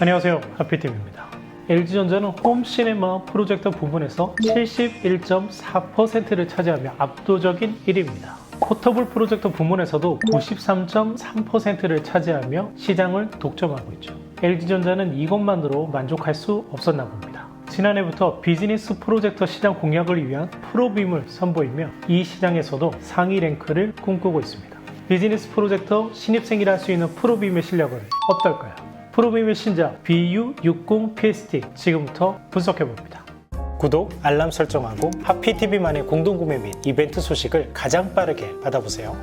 안녕하세요. 하피팀입니다. LG전자는 홈 시네마 프로젝터 부분에서 71.4%를 차지하며 압도적인 1위입니다. 포터블 프로젝터 부문에서도 93.3%를 차지하며 시장을 독점하고 있죠. LG전자는 이것만으로 만족할 수 없었나 봅니다. 지난해부터 비즈니스 프로젝터 시장 공략을 위한 프로빔을 선보이며 이 시장에서도 상위 랭크를 꿈꾸고 있습니다. 비즈니스 프로젝터 신입생이라 할 수 있는 프로빔의 실력은 어떨까요? 프로빔의 신작 BU60PST 지금부터 분석해봅니다. 구독, 알람 설정하고 하피TV만의 공동구매 및 이벤트 소식을 가장 빠르게 받아보세요.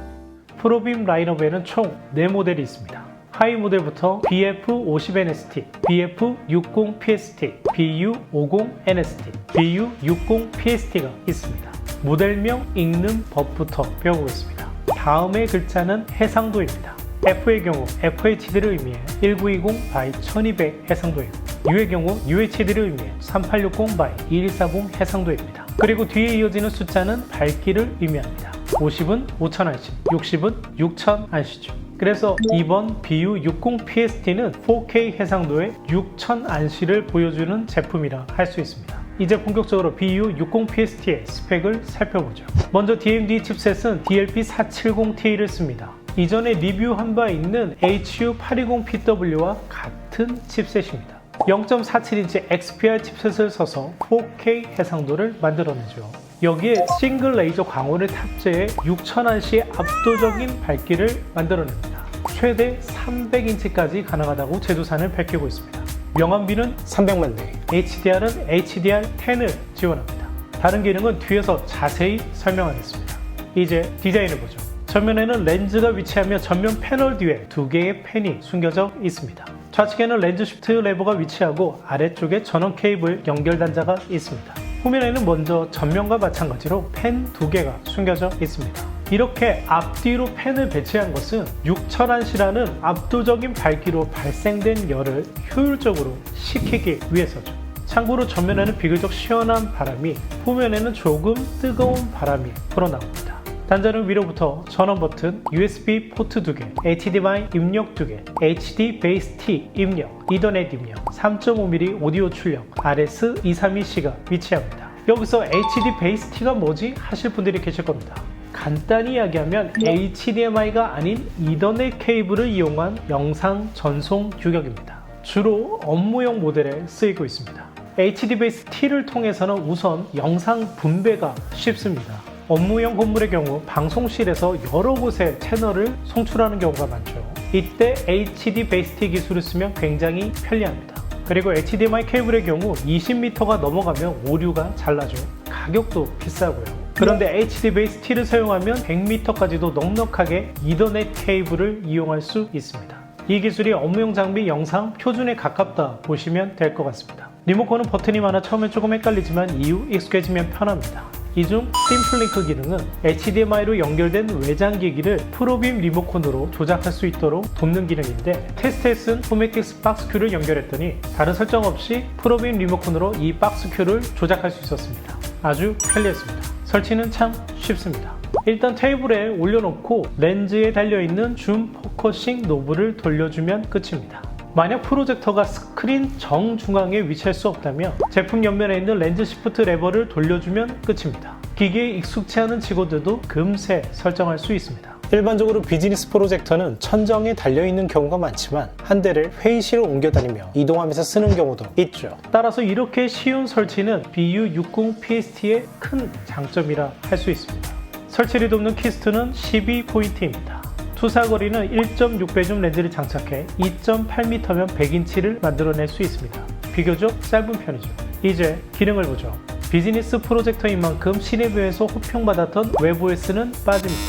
프로빔 라인업에는 총 4모델이 있습니다. 하이 모델부터 BF50NST, BF60PST, BU50NST, BU60PST가 있습니다. 모델명 읽는 법부터 배워보겠습니다. 다음의 글자는 해상도입니다. F의 경우 FHD를 의미해 1920 by 1200 해상도이고 U의 경우 UHD를 의미해 3860 by 2140 해상도입니다. 그리고 뒤에 이어지는 숫자는 밝기를 의미합니다. 50은 5000안시, 60은 6000안시죠. 그래서 이번 BU60PST는 4K 해상도의 6000안시를 보여주는 제품이라 할 수 있습니다. 이제 본격적으로 BU60PST의 스펙을 살펴보죠. 먼저 DMD 칩셋은 DLP470Ti를 씁니다. 이전에 리뷰한 바 있는 HU820PW와 같은 칩셋입니다. 0.47인치 XPR 칩셋을 써서 4K 해상도를 만들어내죠. 여기에 싱글 레이저 광원을 탑재해 6000안시의 압도적인 밝기를 만들어냅니다. 최대 300인치까지 가능하다고 제조사는 밝히고 있습니다. 명암비는 300만 대, HDR은 HDR10을 지원합니다. 다른 기능은 뒤에서 자세히 설명하겠습니다. 이제 디자인을 보죠. 전면에는 렌즈가 위치하며 전면 패널 뒤에 두 개의 펜이 숨겨져 있습니다. 좌측에는 렌즈 쉬프트 레버가 위치하고 아래쪽에 전원 케이블 연결 단자가 있습니다. 후면에는 먼저 전면과 마찬가지로 펜 두 개가 숨겨져 있습니다. 이렇게 앞뒤로 펜을 배치한 것은 6000안시라는 압도적인 밝기로 발생된 열을 효율적으로 식히기 위해서죠. 참고로 전면에는 비교적 시원한 바람이 후면에는 조금 뜨거운 바람이 불어나옵니다. 단자는 위로부터 전원 버튼, USB 포트 2개, HDMI 입력 2개, HD 베이스 T 입력, 이더넷 입력, 3.5mm 오디오 출력, RS232C가 위치합니다. 여기서 HD 베이스 T가 뭐지? 하실 분들이 계실 겁니다. 간단히 이야기하면 HDMI가 아닌 이더넷 케이블을 이용한 영상 전송 규격입니다. 주로 업무용 모델에 쓰이고 있습니다. HD 베이스 T를 통해서는 우선 영상 분배가 쉽습니다. 업무용 건물의 경우 방송실에서 여러 곳에 채널을 송출하는 경우가 많죠. 이때 HD 베이스 T 기술을 쓰면 굉장히 편리합니다. 그리고 HDMI 케이블의 경우 20m가 넘어가면 오류가 잘 나죠. 가격도 비싸고요. 그런데 HD 베이스 T를 사용하면 100m까지도 넉넉하게 이더넷 케이블을 이용할 수 있습니다. 이 기술이 업무용 장비 영상 표준에 가깝다 보시면 될 것 같습니다. 리모컨은 버튼이 많아 처음엔 조금 헷갈리지만 이후 익숙해지면 편합니다. 이 중 심플링크 기능은 HDMI로 연결된 외장 기기를 프로빔 리모컨으로 조작할 수 있도록 돕는 기능인데 테스트에 쓴 호메틱스 박스 큐를 연결했더니 다른 설정 없이 프로빔 리모컨으로 이 박스 큐를 조작할 수 있었습니다. 아주 편리했습니다. 설치는 참 쉽습니다. 일단 테이블에 올려놓고 렌즈에 달려있는 줌 포커싱 노브를 돌려주면 끝입니다. 만약 프로젝터가 스크린 정중앙에 위치할 수 없다면 제품 옆면에 있는 렌즈 시프트 레버를 돌려주면 끝입니다. 기계에 익숙치 않은 직원들도 금세 설정할 수 있습니다. 일반적으로 비즈니스 프로젝터는 천정에 달려있는 경우가 많지만 한 대를 회의실로 옮겨 다니며 이동하면서 쓰는 경우도 있죠. 따라서 이렇게 쉬운 설치는 BU60PST의 큰 장점이라 할 수 있습니다. 설치를 돕는 키스트는 12포인트입니다. 투사거리는 1.6배줌 렌즈를 장착해 2.8m면 100인치를 만들어낼 수 있습니다. 비교적 짧은 편이죠. 이제 기능을 보죠. 비즈니스 프로젝터인 만큼 시내뷰에서 호평받았던 웹OS는 빠집니다.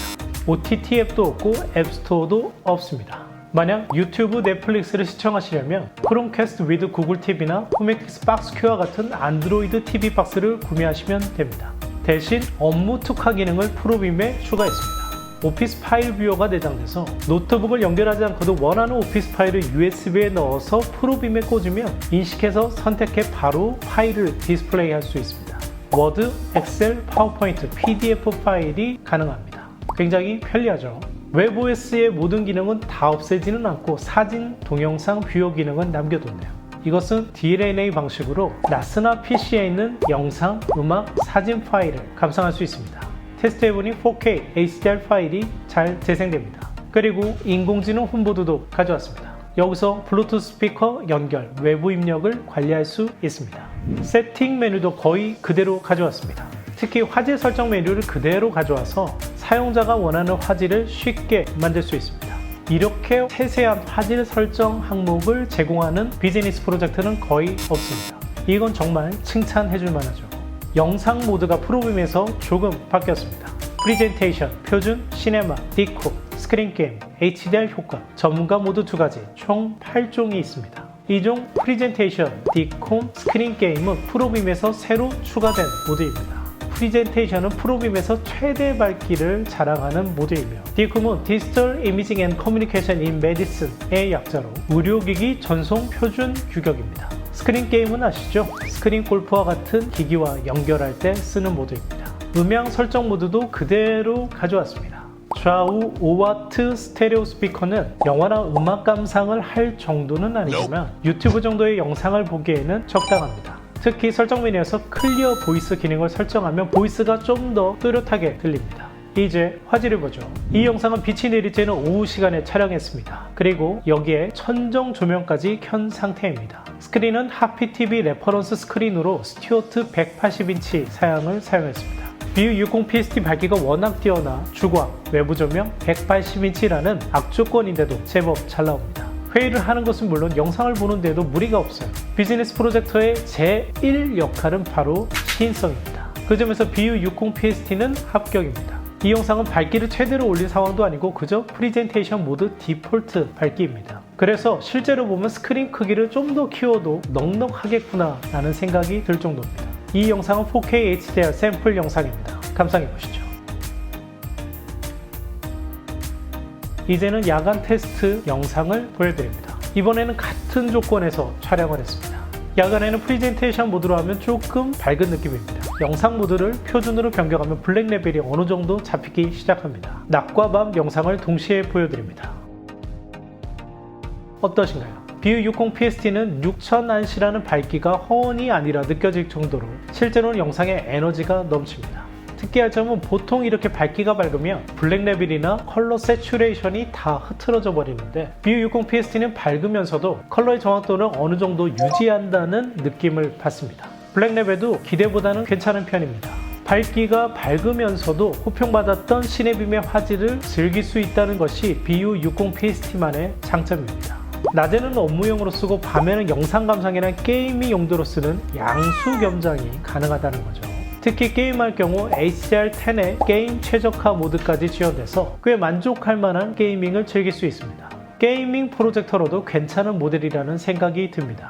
OTT 앱도 없고 앱스토어도 없습니다. 만약 유튜브, 넷플릭스를 시청하시려면 크롬캐스트 위드 구글 TV나 호메틱스 박스 큐와 같은 안드로이드 TV 박스를 구매하시면 됩니다. 대신 업무 특화 기능을 프로빔에 추가했습니다. 오피스 파일 뷰어가 내장돼서 노트북을 연결하지 않고도 원하는 오피스 파일을 USB에 넣어서 프로빔에 꽂으면 인식해서 선택해 바로 파일을 디스플레이 할 수 있습니다. 워드, 엑셀, 파워포인트, PDF 파일이 가능합니다. 굉장히 편리하죠. 웹OS의 모든 기능은 다 없애지는 않고 사진, 동영상, 뷰어 기능은 남겨뒀네요. 이것은 DLNA 방식으로 나스나 PC에 있는 영상, 음악, 사진 파일을 감상할 수 있습니다. 테스트해보니 4K HDR 파일이 잘 재생됩니다. 그리고 인공지능 홈보드도 가져왔습니다. 여기서 블루투스 스피커 연결, 외부 입력을 관리할 수 있습니다. 세팅 메뉴도 거의 그대로 가져왔습니다. 특히 화질 설정 메뉴를 그대로 가져와서 사용자가 원하는 화질을 쉽게 만들 수 있습니다. 이렇게 세세한 화질 설정 항목을 제공하는 비즈니스 프로젝트는 거의 없습니다. 이건 정말 칭찬해 줄 만하죠. 영상 모드가 프로빔에서 조금 바뀌었습니다. 프리젠테이션, 표준, 시네마, 디코, 스크린 게임, HDR 효과, 전문가 모드 두 가지, 총 8종이 있습니다. 이종 프리젠테이션, 디콤, 스크린 게임은 프로빔에서 새로 추가된 모드입니다. 프리젠테이션은 프로빔에서 최대 밝기를 자랑하는 모드이며 디콤은 디지털 이미징 앤 커뮤니케이션 인 메디슨의 약자로 의료기기 전송 표준 규격입니다. 스크린 게임은 아시죠? 스크린 골프와 같은 기기와 연결할 때 쓰는 모드입니다. 음향 설정 모드도 그대로 가져왔습니다. 좌우 5와트 스테레오 스피커는 영화나 음악 감상을 할 정도는 아니지만 유튜브 정도의 영상을 보기에는 적당합니다. 특히 설정 메뉴에서 클리어 보이스 기능을 설정하면 보이스가 좀 더 또렷하게 들립니다. 이제 화질을 보죠. 이 영상은 빛이 내릴 때는 오후 시간에 촬영했습니다. 그리고 여기에 천정 조명까지 켠 상태입니다. 스크린은 하피TV 레퍼런스 스크린으로 스튜어트 180인치 사양을 사용했습니다. 비유 60 PST 밝기가 워낙 뛰어나 주광, 외부 조명 180인치라는 악조건인데도 제법 잘 나옵니다. 회의를 하는 것은 물론 영상을 보는데도 무리가 없어요. 비즈니스 프로젝터의 제1 역할은 바로 시인성입니다. 그 점에서 비유 60 PST는 합격입니다. 이 영상은 밝기를 최대로 올린 상황도 아니고 그저 프리젠테이션 모드 디폴트 밝기입니다. 그래서 실제로 보면 스크린 크기를 좀 더 키워도 넉넉하겠구나 라는 생각이 들 정도입니다. 이 영상은 4K HDR 샘플 영상입니다. 감상해 보시죠. 이제는 야간 테스트 영상을 보여드립니다. 이번에는 같은 조건에서 촬영을 했습니다. 야간에는 프리젠테이션 모드로 하면 조금 밝은 느낌입니다. 영상 모드를 표준으로 변경하면 블랙 레벨이 어느 정도 잡히기 시작합니다. 낮과 밤 영상을 동시에 보여드립니다. 어떠신가요? 비유 60 PST는 6000안시라는 밝기가 허언이 아니라 느껴질 정도로 실제로는 영상에 에너지가 넘칩니다. 특이할 점은 보통 이렇게 밝기가 밝으면 블랙 레벨이나 컬러 세츄레이션이 다 흐트러져 버리는데 비유 60 PST는 밝으면서도 컬러의 정확도를 어느 정도 유지한다는 느낌을 받습니다. 블랙 레벨도 기대보다는 괜찮은 편입니다. 밝기가 밝으면서도 호평받았던 시네빔의 화질을 즐길 수 있다는 것이 비유 60 PST만의 장점입니다. 낮에는 업무용으로 쓰고 밤에는 영상 감상이나 게이밍 용도로 쓰는 양수 겸장이 가능하다는 거죠. 특히 게임할 경우 HDR10의 게임 최적화 모드까지 지원돼서 꽤 만족할 만한 게이밍을 즐길 수 있습니다. 게이밍 프로젝터로도 괜찮은 모델이라는 생각이 듭니다.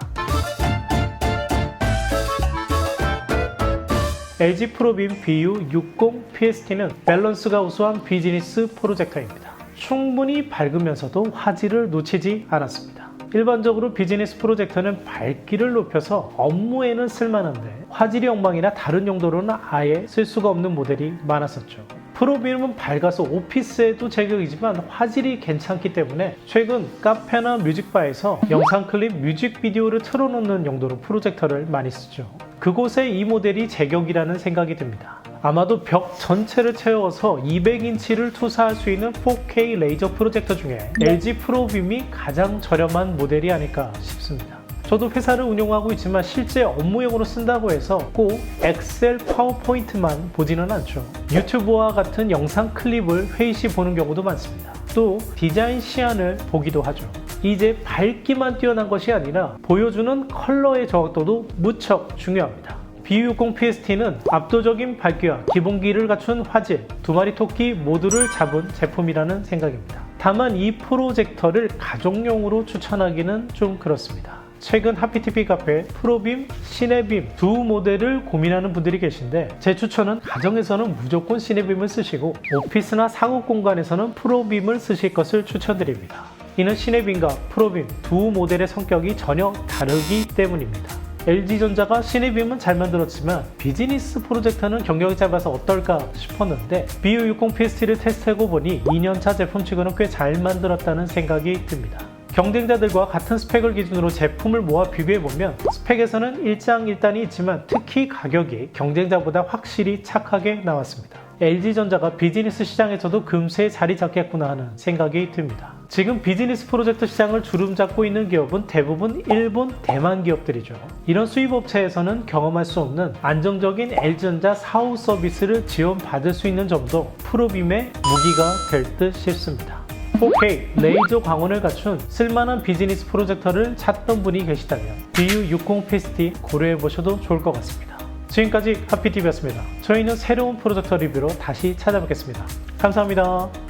LG 프로빔 BU 60 PST는 밸런스가 우수한 비즈니스 프로젝터입니다. 충분히 밝으면서도 화질을 놓치지 않았습니다. 일반적으로 비즈니스 프로젝터는 밝기를 높여서 업무에는 쓸만한데 화질이 엉망이나 다른 용도로는 아예 쓸 수가 없는 모델이 많았었죠. 프로빔은 밝아서 오피스에도 제격이지만 화질이 괜찮기 때문에 최근 카페나 뮤직바에서 영상 클립 뮤직비디오를 틀어놓는 용도로 프로젝터를 많이 쓰죠. 그곳에 이 모델이 제격이라는 생각이 듭니다. 아마도 벽 전체를 채워서 200인치를 투사할 수 있는 4K 레이저 프로젝터 중에 LG 프로빔이 가장 저렴한 모델이 아닐까 싶습니다. 저도 회사를 운영하고 있지만 실제 업무용으로 쓴다고 해서 꼭 엑셀 파워포인트만 보지는 않죠. 유튜브와 같은 영상 클립을 회의 시 보는 경우도 많습니다. 또 디자인 시안을 보기도 하죠. 이제 밝기만 뛰어난 것이 아니라 보여주는 컬러의 정확도도 무척 중요합니다. B60 PST는 압도적인 밝기와 기본기를 갖춘 화질, 두 마리 토끼 모두를 잡은 제품이라는 생각입니다. 다만 이 프로젝터를 가정용으로 추천하기는 좀 그렇습니다. 최근 하피TV 카페 프로빔, 시네빔 두 모델을 고민하는 분들이 계신데 제 추천은 가정에서는 무조건 시네빔을 쓰시고 오피스나 상업 공간에서는 프로빔을 쓰실 것을 추천드립니다. 이는 시네빔과 프로빔 두 모델의 성격이 전혀 다르기 때문입니다. LG전자가 신입임은 잘 만들었지만 비즈니스 프로젝터는 경력이 짧아서 어떨까 싶었는데 BU60 PST를 테스트하고 보니 2년차 제품 치고는 꽤 잘 만들었다는 생각이 듭니다. 경쟁자들과 같은 스펙을 기준으로 제품을 모아 비교해보면 스펙에서는 일장일단이 있지만 특히 가격이 경쟁자보다 확실히 착하게 나왔습니다. LG전자가 비즈니스 시장에서도 금세 자리 잡겠구나 하는 생각이 듭니다. 지금 비즈니스 프로젝트 시장을 주름잡고 있는 기업은 대부분 일본, 대만 기업들이죠. 이런 수입업체에서는 경험할 수 없는 안정적인 LG전자 사후 서비스를 지원받을 수 있는 점도 프로빔의 무기가 될 듯 싶습니다. 4K 레이저 광원을 갖춘 쓸만한 비즈니스 프로젝터를 찾던 분이 계시다면 BU60 PST 고려해 보셔도 좋을 것 같습니다. 지금까지 하피TV였습니다. 저희는 새로운 프로젝터 리뷰로 다시 찾아뵙겠습니다. 감사합니다.